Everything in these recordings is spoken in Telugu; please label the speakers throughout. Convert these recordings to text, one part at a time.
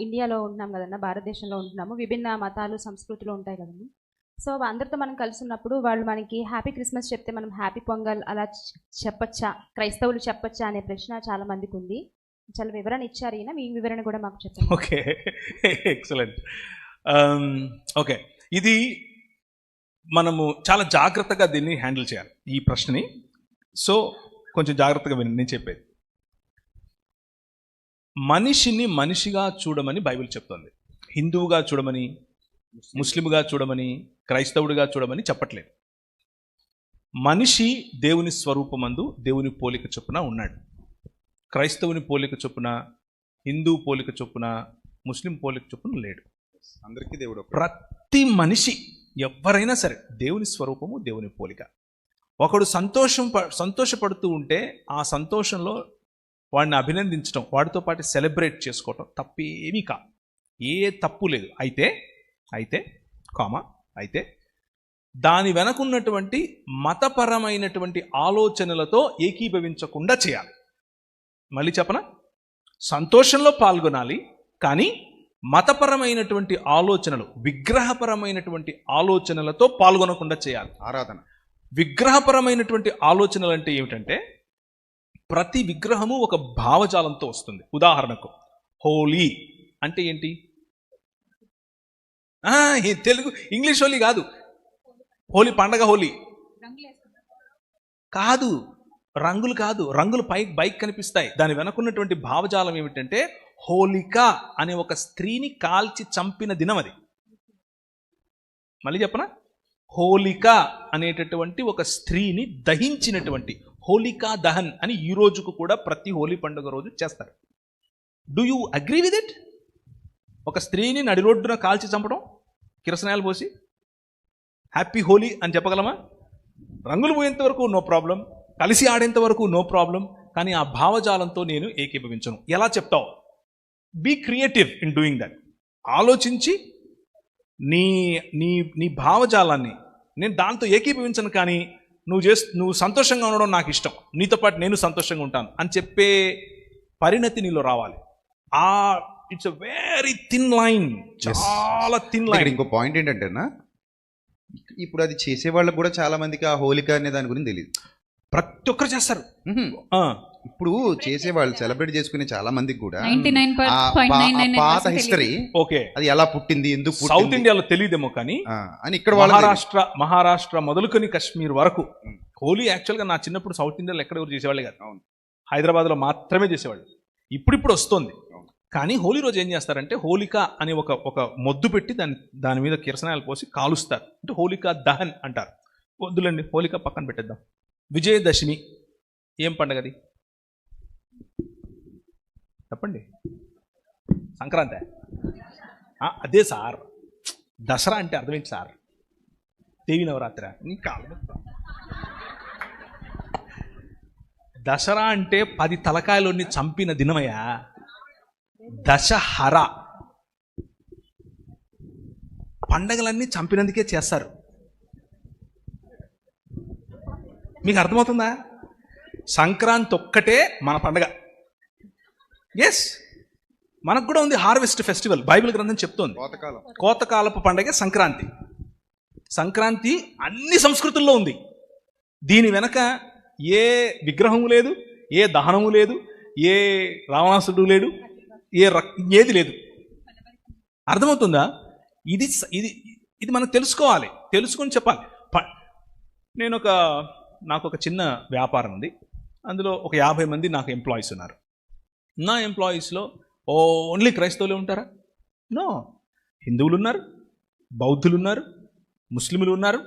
Speaker 1: ఇండియాలో ఉంటున్నాం కదన్నా భారతదేశంలో ఉంటున్నాము. విభిన్న మతాలు సంస్కృతులు ఉంటాయి కదండి. సో అందరితో మనం కలిసి ఉన్నప్పుడు వాళ్ళు మనకి హ్యాపీ క్రిస్మస్ చెప్తే మనం హ్యాపీ పొంగల్ అలా చెప్పచ్చా? క్రైస్తవులు చెప్పచ్చా అనే ప్రశ్న చాలా మందికి ఉంది. చాలా వివరణ ఇచ్చారు ఈయన. మీ వివరణ కూడా మాకు చెప్పండి.
Speaker 2: ఓకే. ఎక్సలెంట్. ఓకే. ఇది మనము చాలా జాగ్రత్తగా దీన్ని హ్యాండిల్ చేయాలి ఈ ప్రశ్నని. సో కొంచెం జాగ్రత్తగా విని నేను చెప్పేది. మనిషిని మనిషిగా చూడమని బైబిల్ చెప్తుంది. హిందువుగా చూడమని ముస్లింగా చూడమని క్రైస్తవుడిగా చూడమని చెప్పట్లేదు. మనిషి దేవుని స్వరూపమందు దేవుని పోలిక చొప్పున ఉన్నాడు. క్రైస్తవుని పోలిక చొప్పున హిందూ పోలిక చొప్పున ముస్లిం పోలిక చొప్పున లేడు.
Speaker 3: అందరికీ దేవుడు.
Speaker 2: ప్రతి మనిషి ఎవరైనా సరే దేవుని స్వరూపము దేవుని పోలిక. ఒకడు సంతోషం ప- సంతోషపడుతూ ఉంటే ఆ సంతోషంలో వాడిని అభినందించడం వాడితో పాటు సెలబ్రేట్ చేసుకోవటం తప్పేమీ కా ఏ తప్పు లేదు. అయితే అయితే కామా అయితే దాని వెనకున్నటువంటి మతపరమైనటువంటి ఆలోచనలతో ఏకీభవించకుండా చేయాలి. మళ్ళీ చెప్పనా? సంతోషంలో పాల్గొనాలి కానీ మతపరమైనటువంటి ఆలోచనలు విగ్రహపరమైనటువంటి ఆలోచనలతో పాల్గొనకుండా చేయాలి.
Speaker 3: ఆరాధన.
Speaker 2: విగ్రహపరమైనటువంటి ఆలోచనలు అంటే ఏమిటంటే ప్రతి విగ్రహము ఒక భావజాలంతో వస్తుంది. ఉదాహరణకు హోలీ అంటే ఏంటి? తెలుగు ఇంగ్లీష్ హోలీ కాదు. హోలీ పండగ హోలీ. కాదు రంగులు కాదు. రంగులు పై బైక్ కనిపిస్తాయి. దాని వెనకున్నటువంటి భావజాలం ఏమిటంటే హోలిక అనే ఒక స్త్రీని కాల్చి చంపిన దినం అది మళ్ళీ చెప్పనా? హోలిక అనేటటువంటి ఒక స్త్రీని దహించినటువంటి హోలికా దహన్ అని ఈ రోజుకు కూడా ప్రతి హోలీ పండుగ రోజు చేస్తారు. Do you agree with it ఒక స్త్రీని నడిరోడ్డున కాల్చి చంపడం కిరసనాయాలు పోసి హ్యాపీ హోలీ అని చెప్పగలమా? రంగులు పోయేంత వరకు నో ప్రాబ్లం కలిసి ఆడేంత వరకు నో ప్రాబ్లం కానీ ఆ భావజాలంతో నేను ఏకీభవించను. ఎలా చెప్తావు? Be creative in doing that ఆలోచించి నీ నీ నీ భావజాలాన్ని నేను దాంతో ఏకీభవించను కానీ నువ్వు చేస్తూ నువ్వు సంతోషంగా ఉండడం నాకు ఇష్టం. నీతో పాటు నేను సంతోషంగా ఉంటాను అని చెప్పే పరిణతి నీలో రావాలి. ఆ it's a very thin line. చాలా థిన్ లైన్
Speaker 3: ఇంకో పాయింట్ ఏంటంటేనా ఇప్పుడు అది చేసే వాళ్ళకి కూడా చాలా మందికి ఆ హోలిక అనే దాని గురించి తెలియదు
Speaker 2: ప్రతి ఒక్కరు చేస్తారు.
Speaker 3: ఇప్పుడు చేసే వాళ్ళు సెలబ్రేట్ చేసుకునే చాలా మందికి కూడా ఆ పా- ఆ పాత హిస్టరీ
Speaker 2: ఓకే
Speaker 3: అది ఎలా పుట్టింది ఎందుకు
Speaker 2: సౌత్ ఇండియాలో తెలియదేమో కానీ
Speaker 3: ఆ, అని ఇక్కడ వాళ్ళ
Speaker 2: మహారాష్ట్ర మహారాష్ట్ర మొదలుకొని కశ్మీర్ వరకు హోలీ యాక్చువల్గా నా చిన్నప్పుడు సౌత్ ఇండియాలో ఎక్కడ ఎవరు చేసేవాళ్ళే కాదు.
Speaker 3: అవును.
Speaker 2: హైదరాబాద్లో మాత్రమే చేసేవాళ్ళు. ఇప్పుడిప్పుడు వస్తుంది.
Speaker 3: అవును.
Speaker 2: కానీ హోలీ రోజు ఏం చేస్తారంటే హోలిక అనే ఒక ఒక మొద్దు పెట్టి దాని దాని మీద కిరసనాయలు పోసి కాలుస్తారు. అంటే హోలికా దహన్ అంటారు. వద్దులండి హోలిక పక్కన పెట్టేద్దాం. విజయదశమి ఏం పండగది? చెప్పండి. సంక్రాంతి. ఆ, అదే సార్. దసరా అంటే అర్థమేంటి సార్. దేవి నవరాత్రి నీ దసరా అంటే పది తలకాయలోని చంపిన దినమయ్యా. దశహర. పండగలన్నీ చంపినందుకే చేస్తారు. మీకు అర్థమవుతుందా? సంక్రాంతి ఒక్కటే మన పండగ. ఎస్ మనకు కూడా ఉంది హార్వెస్ట్ ఫెస్టివల్ బైబిల్ గ్రంథం చెప్తోంది.
Speaker 3: కోతకాలం.
Speaker 2: కోతకాలపు పండగ సంక్రాంతి. సంక్రాంతి అన్ని సంస్కృతుల్లో ఉంది. దీని వెనక ఏ విగ్రహము లేదు ఏ దహనము లేదు ఏ రావణాసుడు లేడు ఏ రక్ ఏది లేదు. అర్థమవుతుందా? ఇది ఇది ఇది మనం తెలుసుకోవాలి తెలుసుకొని చెప్పాలి. నేను ఒక నాకు ఒక చిన్న వ్యాపారం ఉంది. అందులో ఒక యాభై మంది నాకు ఎంప్లాయీస్ ఉన్నారు. నా ఎంప్లాయీస్లో ఓన్లీ క్రైస్తవులే ఉంటారా? నో. హిందువులు ఉన్నారు బౌద్ధులు ఉన్నారు ముస్లింలు ఉన్నారు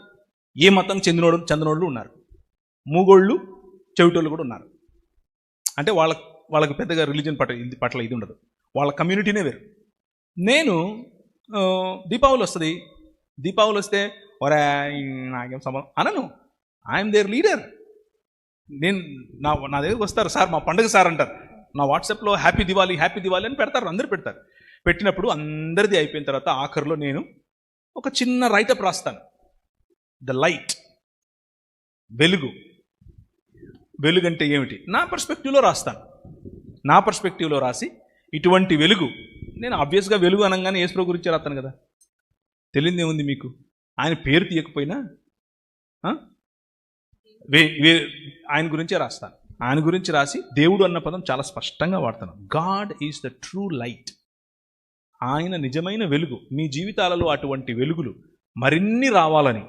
Speaker 2: ఏ మతం చెందినోడు చెందినోళ్ళు ఉన్నారు. మూగోళ్ళు చెవిటోళ్ళు కూడా ఉన్నారు. అంటే వాళ్ళ వాళ్ళకి పెద్దగా రిలీజన్ పట్ల ఇది పట్ల ఇది ఉండదు. వాళ్ళ కమ్యూనిటీనే వేరు. నేను దీపావళి వస్తుంది. దీపావళి వస్తే ఒరే నాకేం సంబంధం అనను. I'm their leader. నేను నా నా దగ్గరికి వస్తారు. సార్ మా పండుగ సార్ అంటారు. నా వాట్సాప్లో హ్యాపీ దివాలి హ్యాపీ దివాలి అని పెడతారు అందరు పెడతారు. పెట్టినప్పుడు అందరిది అయిపోయిన తర్వాత ఆఖరిలో నేను ఒక చిన్న రైటప్ రాస్తాను. ద లైట్ వెలుగు. వెలుగు అంటే ఏమిటి? నా పర్స్పెక్టివ్లో రాస్తాను. నా పర్స్పెక్టివ్లో రాసి ఇటువంటి వెలుగు నేను ఆబ్వియస్గా వెలుగు అనగానే యేసుప్రభు గురించి రాస్తాను కదా. తెలియదు ఏముంది మీకు? ఆయన పేరు తీయకపోయినా వే- వే- ఆయన గురించే రాస్తాను. ఆయన గురించి రాసి దేవుడు అన్న పదం చాలా స్పష్టంగా వాడతాను God is the true light ఆయన నిజమైన వెలుగు మీ జీవితాలలో అటువంటి వెలుగులు మరిన్ని రావాలని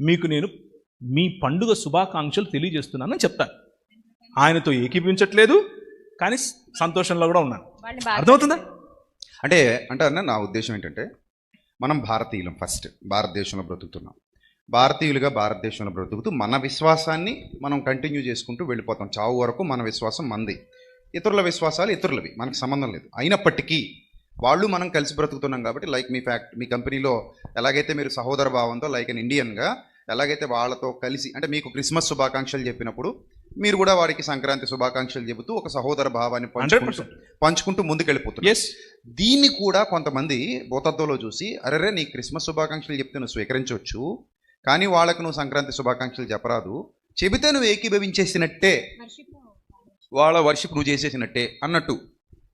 Speaker 2: మీకు నేను మీ పండుగ శుభాకాంక్షలు తెలియజేస్తున్నానని చెప్తాను. ఆయనతో ఏకీపించట్లేదు కానీ సంతోషంలో కూడా ఉన్నాను. అర్థమవుతుందా?
Speaker 3: అంటే అంటే అన్న నా ఉద్దేశం ఏంటంటే మనం భారతీయులం ఫస్ట్ భారతదేశంలో బ్రతుకుతున్నాం. భారతీయులుగా భారతదేశంలో బ్రతుకుతూ మన విశ్వాసాన్ని మనం కంటిన్యూ చేసుకుంటూ వెళ్ళిపోతాం. చావు వరకు మన విశ్వాసం మంది. ఇతరుల విశ్వాసాలు ఇతరులవి మనకు సంబంధం లేదు. అయినప్పటికీ వాళ్ళు మనం కలిసి బ్రతుకుతున్నాం కాబట్టి లైక్ మీ ఫ్యాక్ట్ మీ కంపెనీలో ఎలాగైతే మీరు సహోదర భావంతో లైక్ అన్ ఇండియన్గా ఎలాగైతే వాళ్ళతో కలిసి అంటే మీకు క్రిస్మస్ శుభాకాంక్షలు చెప్పినప్పుడు మీరు కూడా వాడికి సంక్రాంతి శుభాకాంక్షలు చెబుతూ ఒక సహోదర భావాన్ని పంచుకుంటూ పంచుకుంటూ ముందుకెళ్ళిపోతున్నారు.
Speaker 2: ఎస్
Speaker 3: దీన్ని కూడా కొంతమంది భూతత్వంలో చూసి అరెరే నీ క్రిస్మస్ శుభాకాంక్షలు చెప్తే నువ్వు స్వీకరించవచ్చు కానీ వాళ్ళకు నువ్వు సంక్రాంతి శుభాకాంక్షలు చెప్పరాదు. చెబితే నువ్వు ఏకీభవించేసినట్టే. వాళ్ళ వర్షిప్ నువ్వు చేసేసినట్టే అన్నట్టు.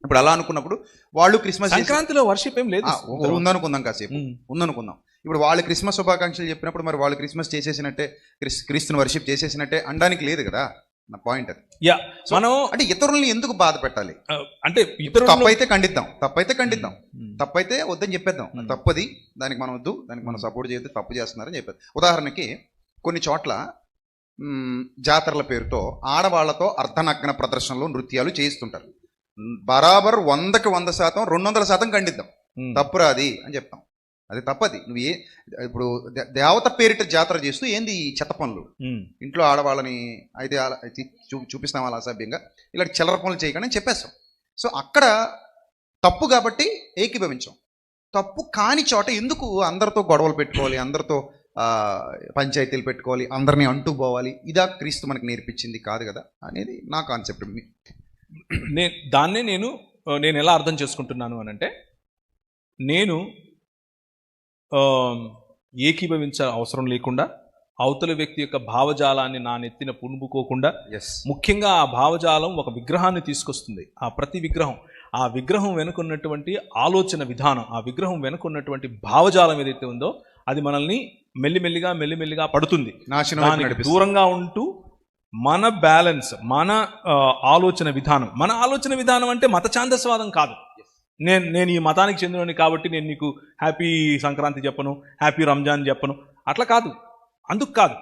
Speaker 3: ఇప్పుడు అలా అనుకున్నప్పుడు వాళ్ళు క్రిస్మస్
Speaker 2: సంక్రాంతిలో వర్షిప్ ఏం లేదు.
Speaker 3: ఉందనుకుందాం కాసేపు. ఉందనుకుందాం. ఇప్పుడు వాళ్ళు క్రిస్మస్ శుభాకాంక్షలు చెప్పినప్పుడు మరి వాళ్ళు క్రిస్మస్ చేసేసినట్టే క్రిస్ క్రీస్తుని వర్షిప్ చేసేసినట్టే అనడానికి లేదు కదా. నా పాయింట్ అది.
Speaker 2: యా మనం
Speaker 3: అంటే ఇతరుల్ని ఎందుకు బాధ పెట్టాలి?
Speaker 2: ఆ, అంటే ఇతరులు
Speaker 3: తప్పైతే ఖండిద్దాం. తప్పైతే ఖండిద్దాం.
Speaker 2: ఉమ్.
Speaker 3: తప్పైతే వద్దని చెప్పేద్దాం.
Speaker 2: Hmm.
Speaker 3: తప్పది. దానికి మనం వద్దు. దానికి మనం సపోర్ట్ చేయొద్దు. తప్పు చేస్తున్నారని చెప్పేది. ఉదాహరణకి కొన్ని చోట్ల జాతరల పేరుతో ఆడవాళ్ళతో అర్ధనగ్న ప్రదర్శనలు నృత్యాలు చేయిస్తుంటారు. బరాబర్ వందకి వంద శాతం రెండు వందల శాతం ఖండిద్దాం.
Speaker 2: ఉమ్.
Speaker 3: తప్పురా అది అని చెప్తాం. అది తప్పది. నువ్వు ఏ ఇప్పుడు దేవత పేరిట జాతర చేస్తూ ఏంది ఈ చెత్త పనులు. ఇంట్లో ఆడవాళ్ళని అయితే చూపిస్తాం అలా అసభ్యంగా. ఇలాంటి చిల్లర పనులు చేయకుండా అని చెప్పేస్తాం. సో అక్కడ తప్పు కాబట్టి ఏకీభవించాం. తప్పు కాని చోట ఎందుకు అందరితో గొడవలు పెట్టుకోవాలి అందరితో పంచాయతీలు పెట్టుకోవాలి అందరినీ అంటూ పోవాలి? ఇదా క్రీస్తు మనకు నేర్పించింది కాదు కదా? అనేది నా కాన్సెప్ట్.
Speaker 2: నే దాన్నే నేను నేను ఎలా అర్థం చేసుకుంటున్నాను అని అంటే నేను ఏకీభవించ అవసరం లేకుండా అవతల వ్యక్తి యొక్క భావజాలాన్ని నా నెత్తిన పుణుపుకోకుండా ముఖ్యంగా ఆ భావజాలం ఒక విగ్రహాన్ని తీసుకొస్తుంది. ఆ ప్రతి విగ్రహం ఆ విగ్రహం వెనుకున్నటువంటి ఆలోచన విధానం ఆ విగ్రహం వెనుకున్నటువంటి భావజాలం ఏదైతే ఉందో అది మనల్ని మెల్లిమెల్లిగా మెల్లిమెల్లిగా పడుతుంది. దానికి. దూరంగా ఉంటూ మన బ్యాలెన్స్ మన ఆలోచన విధానం. మన ఆలోచన విధానం అంటే మత ఛాందస్వాదం కాదు. నేను నేను ఈ మతానికి చెందినని కాబట్టి నేను నీకు హ్యాపీ సంక్రాంతి చెప్పను హ్యాపీ రంజాన్ చెప్పను. అట్లా కాదు. అందుకు కాదు.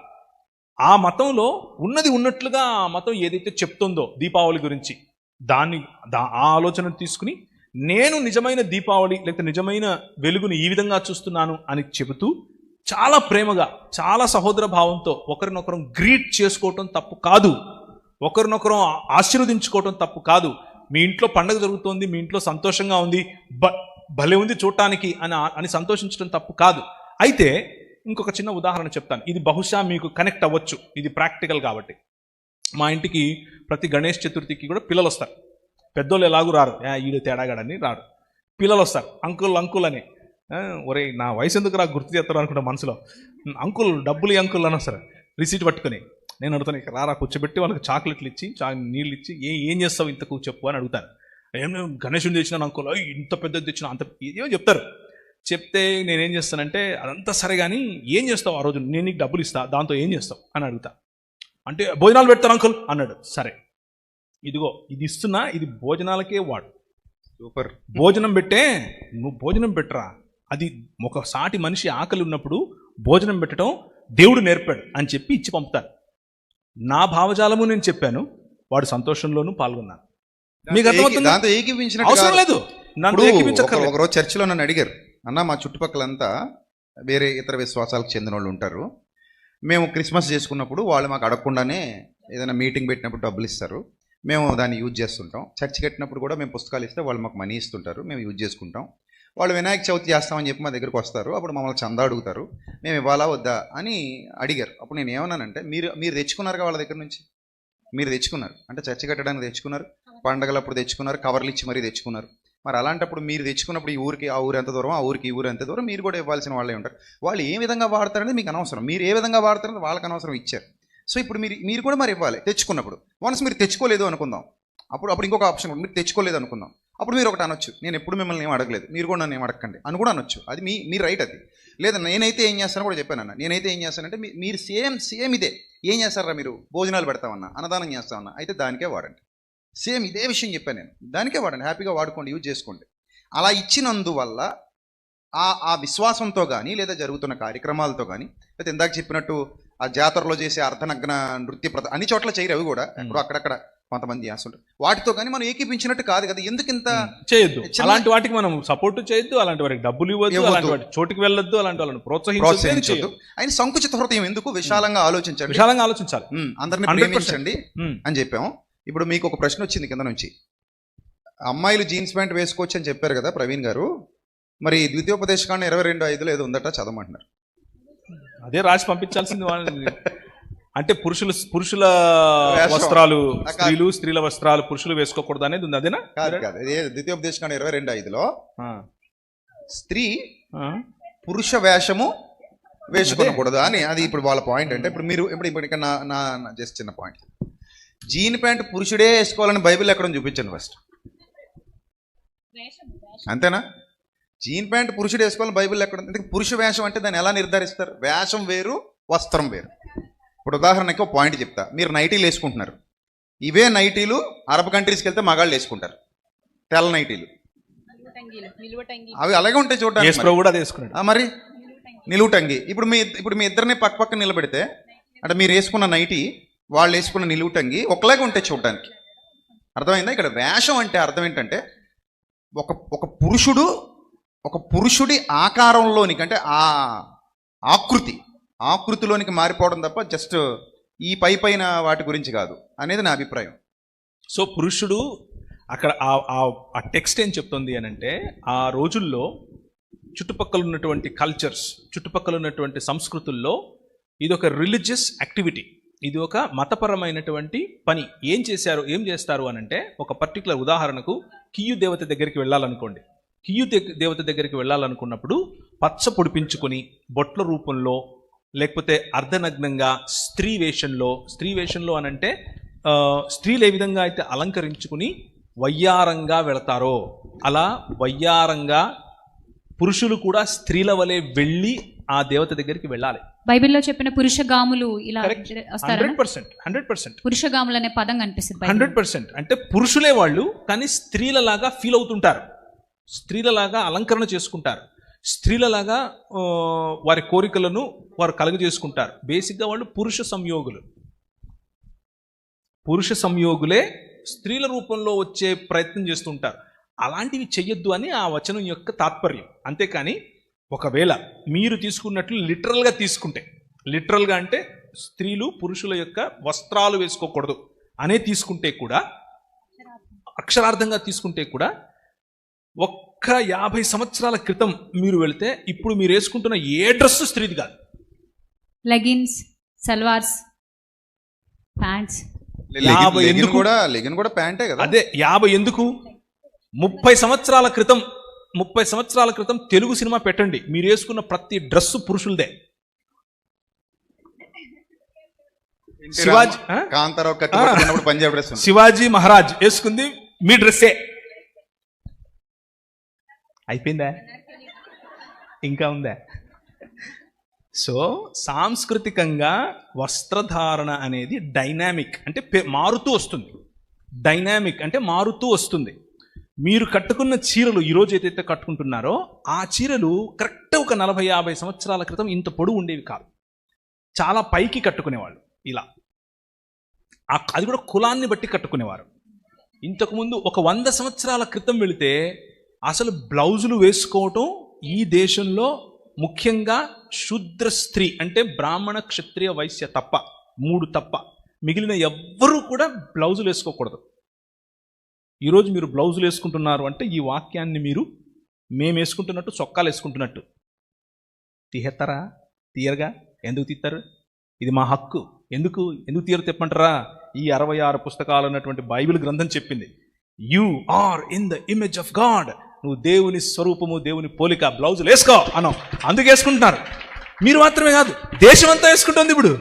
Speaker 2: ఆ మతంలో ఉన్నది ఉన్నట్లుగా ఆ మతం ఏదైతే చెప్తుందో దీపావళి గురించి దాన్ని దా ఆ ఆలోచన తీసుకుని నేను నిజమైన దీపావళి లేకపోతే నిజమైన వెలుగుని ఈ విధంగా చూస్తున్నాను అని చెబుతూ చాలా ప్రేమగా చాలా సహోదర భావంతో ఒకరినొకరం గ్రీట్ చేసుకోవటం తప్పు కాదు. ఒకరినొకరం ఆశీర్వదించుకోవటం తప్పు కాదు. మీ ఇంట్లో పండగ జరుగుతోంది మీ ఇంట్లో సంతోషంగా ఉంది బ భలే ఉంది చూడటానికి అని అని సంతోషించడం తప్పు కాదు. అయితే ఇంకొక చిన్న ఉదాహరణ చెప్తాను. ఇది బహుశా మీకు కనెక్ట్ అవ్వచ్చు. ఇది ప్రాక్టికల్ కాబట్టి. మా ఇంటికి ప్రతి గణేష్ చతుర్థికి కూడా పిల్లలు వస్తారు. పెద్దోళ్ళు ఎలాగూ రారు. ఈడు తేడాగాడని రారు. పిల్లలు వస్తారు. అంకుల్ అంకుల్ అని. ఒరే ఒరేయ్ నా వయసు ఎందుకు రా గుర్తు చేస్తారు అనుకుంటా మనసులో. అంకుల్ డబ్బులు ఈ అంకుల్ అని వస్తారు. రిసీట్ పట్టుకుని. నేను అడుగుతాను "ఇక రారా కూర్చోబెట్టి వాళ్ళకి చాక్లెట్లు ఇచ్చి చా నీళ్ళు ఇచ్చి ఏ ఏం చేస్తావు ఇంతకు చెప్పు అని అడుగుతాను. ఏం గణేషుని తెచ్చినాను అంకుల్ "అయ్, ఇంత పెద్దది తెచ్చిన అంత ఏమో చెప్తారు. చెప్తే నేనేం చేస్తానంటే అదంతా సరే కానీ ఏం చేస్తావు ఆ రోజు? నేను నీకు డబ్బులు ఇస్తా దాంతో ఏం చేస్తావు? అని అడుగుతా. అంటే భోజనాలు పెడతాను అంకుల్? అన్నాడు. సరే. ఇదిగో ఇది ఇస్తున్నా ఇది భోజనాలకే వాడు.
Speaker 3: సూపర్.
Speaker 2: భోజనం పెట్టే నువ్వు భోజనం పెట్టరా? అది ఒక సాటి మనిషి ఆకలి ఉన్నప్పుడు భోజనం పెట్టడం దేవుడు నేర్పాడు అని చెప్పి ఇచ్చి పంపుతాను నా భావజాలము నేను చెప్పాను వాడు సంతోషంలోనూ పాల్గొన్నాను మీకు అర్థమవుతుందా?
Speaker 3: దాంతో ఏకీపించినట్టు
Speaker 2: అవసరం. లేదు.
Speaker 3: ఒకరోజు చర్చిలో నన్ను అడిగారు అన్న మా చుట్టుపక్కలంతా వేరే ఇతర విశ్వాసాలకు చెందిన వాళ్ళు ఉంటారు. మేము క్రిస్మస్ చేసుకున్నప్పుడు వాళ్ళు మాకు అడగకుండానే ఏదైనా మీటింగ్ పెట్టినప్పుడు డబ్బులు ఇస్తారు. మేము దాన్ని యూజ్ చేస్తుంటాం. చర్చ్ కట్టినప్పుడు కూడా మేము పుస్తకాలు ఇస్తే వాళ్ళు మాకు మనీ ఇస్తుంటారు. మేము యూజ్ చేసుకుంటాం. వాళ్ళు వినాయక చవితి చేస్తామని చెప్పి మా దగ్గరికి వస్తారు. అప్పుడు మమ్మల్ని చందా అడుగుతారు. మేము ఇవ్వాలా వద్దా? అని అడిగారు. అప్పుడు నేను ఏమన్నానంటే మీరు మీరు తెచ్చుకున్నారుగా వాళ్ళ దగ్గర నుంచి? మీరు తెచ్చుకున్నారు. అంటే చర్చ కట్టడానికి తెచ్చుకున్నారు. పండగలప్పుడు తెచ్చుకున్నారు. కవర్లు ఇచ్చి మరీ తెచ్చుకున్నారు. మరి అలాంటప్పుడు మీరు తెచ్చుకున్నప్పుడు ఈ ఊరికి ఆ ఊరు ఎంత దూరం ఆ ఊరికి ఈ ఊరు ఎంత దూరం మీరు కూడా ఇవ్వాల్సిన వాళ్ళే ఉంటారు. వాళ్ళు ఏ విధంగా వాడతారనేది మీకు అనవసరం. మీరు ఏ విధంగా వాడతారనేది వాళ్ళకి అనవసరం ఇచ్చారు. సో ఇప్పుడు మీరు మీరు కూడా మరి ఇవ్వాలి తెచ్చుకున్నప్పుడు. వన్స్ మీరు తెచ్చుకోలేదు అనుకుందాం. అప్పుడు అప్పుడు ఇంకొక ఆప్షన్ ఉంది. మీరు తెచ్చుకోలేదు అనుకుందాం. అప్పుడు మీరు ఒకటి అనొచ్చు. నేను ఎప్పుడు మిమ్మల్ని ఏం అడగలేదు. మీరు కూడా నన్ను ఏం అడగండి అని కూడా అనొచ్చు. అది మీ మీ రైట్ అది. లేదా నేనైతే ఏం చేస్తానో కూడా చెప్పాను అన్న. నేనైతే ఏం చేస్తానంటే మీరు సేమ్ సేమ్ ఇదే. ఏం చేస్తారా మీరు? భోజనాలు పెడతామన్నా అన్నదానం చేస్తామన్నా అయితే దానికే వాడండి. సేమ్ ఇదే విషయం చెప్పాను నేను. దానికే వాడండి. హ్యాపీగా వాడుకోండి యూజ్ చేసుకోండి. అలా ఇచ్చినందువల్ల ఆ ఆ విశ్వాసంతో కానీ లేదా జరుగుతున్న కార్యక్రమాలతో కానీ లేకపోతే ఇందాక చెప్పినట్టు ఆ జాతరలో చేసే అర్ధనగ్న నృత్య ప్రద అన్ని చోట్ల చేయరు అవి కూడా. ఎక్కడో అక్కడక్కడ కొంతమంది చేస్తుంటారు. వాటితో కానీ మనం ఏకీపించినట్టు కాదు కదా ఎందుకు ఇంత
Speaker 2: చేయొద్దు. అలాంటి వాటికి మనం సపోర్ట్ చేయొద్దు అలాంటి వాటికి డబ్బులు ఇవ్వద్దు. అలాంటి వాటి చోటికి వెళ్ళొద్దు అలాంటి వాళ్ళని ప్రోత్సహించొద్దు
Speaker 3: ఆయన సంకుచిత హృదయం ఎందుకు విశాలంగా ఆలోచించండి.
Speaker 2: విశాలంగా ఆలోచించాలి.
Speaker 3: అందరిని
Speaker 2: 100%
Speaker 3: ప్రేమించండి. అని చెప్పాము. ఇప్పుడు మీకు ఒక ప్రశ్న వచ్చింది కింద నుంచి. అమ్మాయిలు జీన్స్ ప్యాంట్ వేసుకోవచ్చు అని చెప్పారు కదా ప్రవీణ్ గారు. మరి ద్వితీయోపదేశకాండ ఇరవై రెండు ఐదులో ఏదో ఉందట చదవమంటున్నారు.
Speaker 2: అదే రాసి పంపించాల్సింది అంటే పురుషులు పురుషుల. వస్త్రాలు. స్త్రీలు స్త్రీల వస్త్రాలు పురుషులు వేసుకోకూడదు అనేది ఉంది అదేనా?
Speaker 3: కాదు కాదు. ద్వితీయోపదేశకాండ ఇరవై రెండు ఐదులో
Speaker 2: ఆ.
Speaker 3: స్త్రీ
Speaker 2: ఆ.
Speaker 3: పురుష వేషము వేసుకోకూడదు అని అది ఇప్పుడు వాళ్ళ పాయింట్ అంటే ఇప్పుడు మీరు ఇప్పుడు ఇప్పుడు ఇక్కడ నా నా జస్ట్ చిన్న పాయింట్ జీన్ ప్యాంట్ పురుషుడే వేసుకోవాలని బైబిల్ ఎక్కడ చూపించండి ఫస్ట్ అంతేనా? జీన్ ప్యాంట్ పురుషుడు వేసుకోవాలని బైబిల్ ఎక్కడ ఉంది? ఎందుకు పురుష వేషం అంటే దాన్ని ఎలా నిర్ధారిస్తారు? వేషం వేరు వస్త్రం వేరు. ఇప్పుడు ఉదాహరణకి ఒక పాయింట్ చెప్తా. మీరు నైటీలు వేసుకుంటున్నారు. ఇవే నైటీలు అరబ్ కంట్రీస్కి వెళ్తే మగాళ్ళు వేసుకుంటారు. తెల్ల నైటీలు. అవి అలాగే ఉంటాయి చూడడానికి మరి. నిలువుటంగి. ఇప్పుడు మీ ఇప్పుడు మీ ఇద్దరిని పక్క పక్క నిలబెడితే అంటే మీరు వేసుకున్న నైటి వాళ్ళు వేసుకున్న నిలువుటంగి ఒకలాగే ఉంటాయి చూడడానికి. అర్థమైందా? ఇక్కడ వేషం అంటే అర్థం ఏంటంటే ఒక ఒక పురుషుడు ఒక పురుషుడి ఆకారంలోనికి అంటే ఆ ఆకృతి ఆకృతిలోనికి మారిపోవడం తప్ప జస్ట్ ఈ పై పైన వాటి గురించి కాదు అనేది నా అభిప్రాయం.
Speaker 2: సో పురుషుడు అక్కడ ఆ- ఆ- టెక్స్ట్ ఏం చెప్తుంది అని అంటే ఆ రోజుల్లో చుట్టుపక్కల ఉన్నటువంటి కల్చర్స్ చుట్టుపక్కల ఉన్నటువంటి సంస్కృతుల్లో ఇది ఒక రిలీజియస్ యాక్టివిటీ ఇది ఒక మతపరమైనటువంటి పని. ఏం చేశారు ఏం చేస్తారు అని అంటే ఒక పర్టికులర్ ఉదాహరణకు కియు దేవత దగ్గరికి వెళ్ళాలనుకోండి. కియు దేవత దగ్గరికి వెళ్ళాలనుకున్నప్పుడు పచ్చ పొడిపించుకొని బొట్ల రూపంలో లేకపోతే అర్ధనగ్నంగా స్త్రీ వేషంలో స్త్రీ వేషంలో అని అంటే ఆ, స్త్రీలు ఏ విధంగా అయితే అలంకరించుకుని వయ్యారంగా వెళతారో అలా వయ్యారంగా పురుషులు కూడా స్త్రీల వలె వెళ్ళి ఆ దేవత దగ్గరికి వెళ్ళాలి.
Speaker 4: బైబిల్లో చెప్పిన పురుషగాములు ఇలా
Speaker 2: హండ్రెడ్ పర్సెంట్ హండ్రెడ్ పర్సెంట్.
Speaker 4: పురుషగాములు అనే పదం కనిపిస్తుంది.
Speaker 2: Hundred percent. అంటే పురుషులే వాళ్ళు కానీ స్త్రీలలాగా ఫీల్ అవుతుంటారు. స్త్రీలలాగా అలంకరణ చేసుకుంటారు. స్త్రీలలాగా వారి కోరికలను వారు కలుగజేసుకుంటారు. బేసిక్గా వాళ్ళు పురుష సంయోగులు. పురుష సంయోగులే స్త్రీల రూపంలో వచ్చే ప్రయత్నం చేస్తుంటారు. అలాంటివి చెయ్యొద్దు అని ఆ వచనం యొక్క తాత్పర్యం. అంతేకాని ఒకవేళ మీరు తీసుకున్నట్లు లిటరల్గా తీసుకుంటే లిటరల్గా అంటే స్త్రీలు పురుషుల యొక్క వస్త్రాలు వేసుకోకూడదు అనే తీసుకుంటే కూడా అక్షరార్థంగా తీసుకుంటే కూడా ఒక్క యాభై సంవత్సరాల క్రితం మీరు వెళితే ఇప్పుడు మీరు వేసుకుంటున్న ఏ డ్రెస్ స్త్రీది కాదు.
Speaker 4: లెగిన్స్ సల్వార్స్ ప్యాంట్స్
Speaker 2: యాభై
Speaker 3: లెగిన్
Speaker 2: ఎందుకు?
Speaker 3: కూడా లెగిన్ కూడా ప్యాంటే కదా.
Speaker 2: అదే యాభై ఎందుకు? ముప్పై సంవత్సరాల క్రితం ముప్పై సంవత్సరాల క్రితం తెలుగు సినిమా పెట్టండి. మీరు వేసుకున్న ప్రతి డ్రెస్ పురుషులదే. శివాజీ?
Speaker 3: కాంతారావు.
Speaker 2: శివాజీ మహారాజ్ వేసుకుంది మీ డ్రెస్సే. అయిపోయిందా? ఇంకా ఉందా? సో సాంస్కృతికంగా వస్త్రధారణ అనేది డైనామిక్ అంటే మారుతూ వస్తుంది. డైనామిక్ అంటే మారుతూ వస్తుంది. మీరు కట్టుకున్న చీరలు ఈరోజు ఏదైతే కట్టుకుంటున్నారో ఆ చీరలు కరెక్ట్ ఒక నలభై యాభై సంవత్సరాల క్రితం ఇంత పొడుగు ఉండేవి కాదు. చాలా పైకి కట్టుకునేవాళ్ళు ఇలా. ఆ- అది కూడా కులాన్ని బట్టి కట్టుకునేవారు. ఇంతకుముందు ఒక వంద సంవత్సరాల క్రితం వెళితే అసలు బ్లౌజులు వేసుకోవటం ఈ దేశంలో ముఖ్యంగా శూద్ర స్త్రీ అంటే బ్రాహ్మణ క్షత్రియ వైశ్య తప్ప మూడు తప్ప. మిగిలిన ఎవ్వరూ కూడా బ్లౌజులు వేసుకోకూడదు. ఈరోజు మీరు బ్లౌజులు వేసుకుంటున్నారు అంటే ఈ వాక్యాన్ని మీరు మేము వేసుకుంటున్నట్టు చొక్కాలు వేసుకుంటున్నట్టు. తీహెత్తారా తీయరుగా? ఎందుకు తీస్తారు ఇది మా హక్కు. ఎందుకు? ఎందుకు తీరు తెప్పంటారా? ఈ అరవై ఆరు పుస్తకాలు ఉన్నటువంటి బైబిల్ గ్రంథం చెప్పింది. You are in the image of God నువ్వు దేవుని స్వరూపము దేవుని పోలిక బ్లౌజులు వేసుకో అన్నాం అందుకు వేసుకుంటున్నారు. మీరు మాత్రమే కాదు దేశం అంతా వేసుకుంటుంది ఇప్పుడు.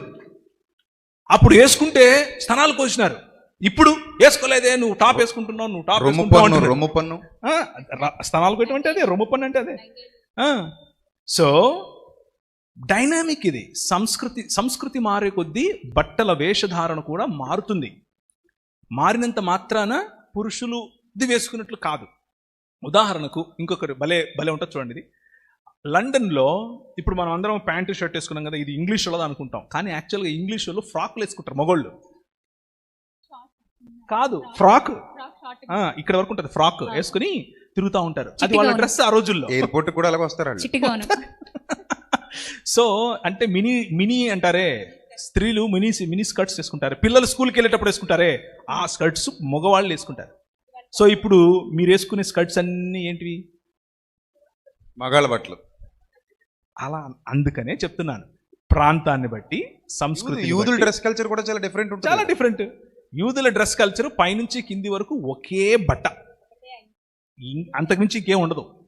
Speaker 2: అప్పుడు వేసుకుంటే స్థనాలు కోసినారు. ఇప్పుడు వేసుకోలేదే నువ్వు టాప్ వేసుకుంటున్నావు నువ్వు టాప్
Speaker 3: రొమ్ము పన్ను. రొమ్ము పన్ను.
Speaker 2: స్తనాలు పెట్టడం అంటే అదే రొమ్ము పన్ను అంటే అదే. సో డైనామిక్ ఇది. సంస్కృతి సంస్కృతి మారే కొద్దీ బట్టల వేషధారణ కూడా మారుతుంది. మారినంత మాత్రాన పురుషులు ఇది వేసుకున్నట్లు కాదు. ఉదాహరణకు ఇంకొకటి భలే భలే ఉంటుంది చూడండి ఇది. లండన్లో ఇప్పుడు మనం అందరం ప్యాంటు షర్ట్ వేసుకున్నాం కదా ఇది ఇంగ్లీష్ వాళ్ళది అనుకుంటాం. కానీ యాక్చువల్గా ఇంగ్లీష్ వాళ్ళు ఫ్రాక్లు వేసుకుంటారు మగోళ్ళు. కాదు ఫ్రాక్. ఆ, ఇక్కడ వరకు ఉంటుంది ఫ్రాక్ వేసుకుని తిరుగుతూ ఉంటారు. అది వాళ్ళ డ్రెస్ ఆ రోజుల్లో.
Speaker 3: ఎయిర్పోర్ట్ కూడా అలాగ వస్తారు
Speaker 2: సో అంటే మినీ మినీ అంటారే స్త్రీలు మినీ మినీ స్కర్ట్స్ వేసుకుంటారు. పిల్లలు స్కూల్కి వెళ్ళేటప్పుడు వేసుకుంటారే ఆ స్కర్ట్స్ మగవాళ్ళు వేసుకుంటారు. సో ఇప్పుడు మీరు వేసుకునే స్కర్ట్స్ అన్నీ ఏంటివి?
Speaker 3: మగాళ్ళ బట్టలు.
Speaker 2: అలా అందుకనే చెప్తున్నాను. ప్రాంతాన్ని బట్టి సంస్కృతి
Speaker 3: యూదుల డ్రెస్ కల్చర్ కూడా చాలా డిఫరెంట్ ఉంటుంది.
Speaker 2: చాలా డిఫరెంట్ యూదుల డ్రెస్ కల్చర్ పైనుంచి కింది వరకు ఒకే బట్ట. అంతకుమించి ఇంకేం ఉండదు.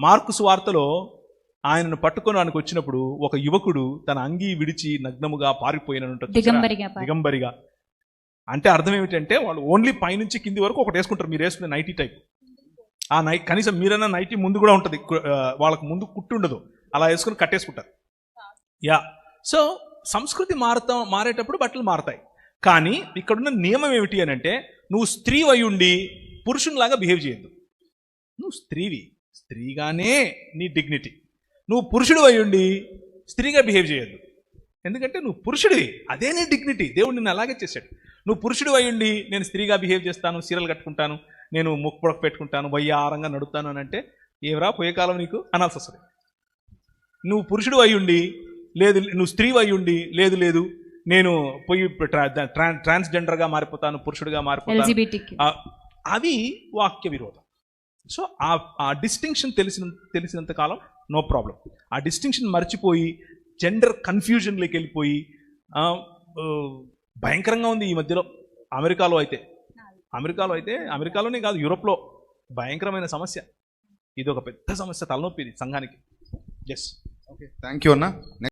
Speaker 2: మార్కు సువార్తలో ఆయనను పట్టుకోవడానికి వచ్చినప్పుడు ఒక యువకుడు తన అంగీ విడిచి నగ్నముగా పారిపోయిన
Speaker 4: దిగంబరిగా పారి-
Speaker 2: దిగంబరిగా. అంటే అర్థం ఏమిటంటే వాళ్ళు ఓన్లీ పైనుంచి కింది వరకు ఒకటి వేసుకుంటారు. మీరు వేసుకునే నైటీ టైప్ ఆ నై కనీసం మీరన్నా నైటీ ముందు కూడా ఉంటుంది. వాళ్ళకు ముందు కుట్టు ఉండదు. అలా వేసుకుని కట్టేసుకుంటారు. యా సో సంస్కృతి మారుతా మారేటప్పుడు బట్టలు మారతాయి. కానీ ఇక్కడున్న నియమం ఏమిటి అని అంటే నువ్వు స్త్రీ అయ్యుండి ఉండి పురుషునిలాగా బిహేవ్ చేయొద్దు. నువ్వు స్త్రీవి. స్త్రీగానే నీ డిగ్నిటీ నువ్వు పురుషుడు అయ్యుండి ఉండి స్త్రీగా బిహేవ్ చేయొద్దు. ఎందుకంటే నువ్వు పురుషుడివి. అదే నీ డిగ్నిటీ దేవుడు నిన్ను అలాగే చేశాడు. నువ్వు పురుషుడు అయి ఉండి నేను స్త్రీగా బిహేవ్ చేస్తాను చీరలు కట్టుకుంటాను నేను ముక్కు పొడక పెట్టుకుంటాను వయ్యారంగా నడుస్తాను అని అంటే ఏవరా పోయే కాలం నీకు? అనాల్సి వస్తుంది. నువ్వు పురుషుడు అయి ఉండి లేదు నువ్వు స్త్రీ అయి ఉండి లేదు లేదు నేను పోయి ట్రా- ట్రాన్- ట్రాన్స్జెండర్గా మారిపోతాను పురుషుడిగా మారిపోతాను. అవి వాక్య విరోధం. సో ఆ డిస్టింక్షన్ తెలిసిన తెలిసినంత కాలం నో ప్రాబ్లం. ఆ డిస్టింక్షన్ మర్చిపోయి జెండర్ కన్ఫ్యూజన్లోకి వెళ్ళిపోయి భయంకరంగా ఉంది ఈ మధ్యలో అమెరికాలో అయితే. అమెరికాలో అయితే అమెరికాలోనే కాదు యూరోప్లో భయంకరమైన సమస్య. ఇది ఒక పెద్ద సమస్య తలనొప్పి ఇది సంఘానికి. ఎస్
Speaker 3: థ్యాంక్ యూ అన్న.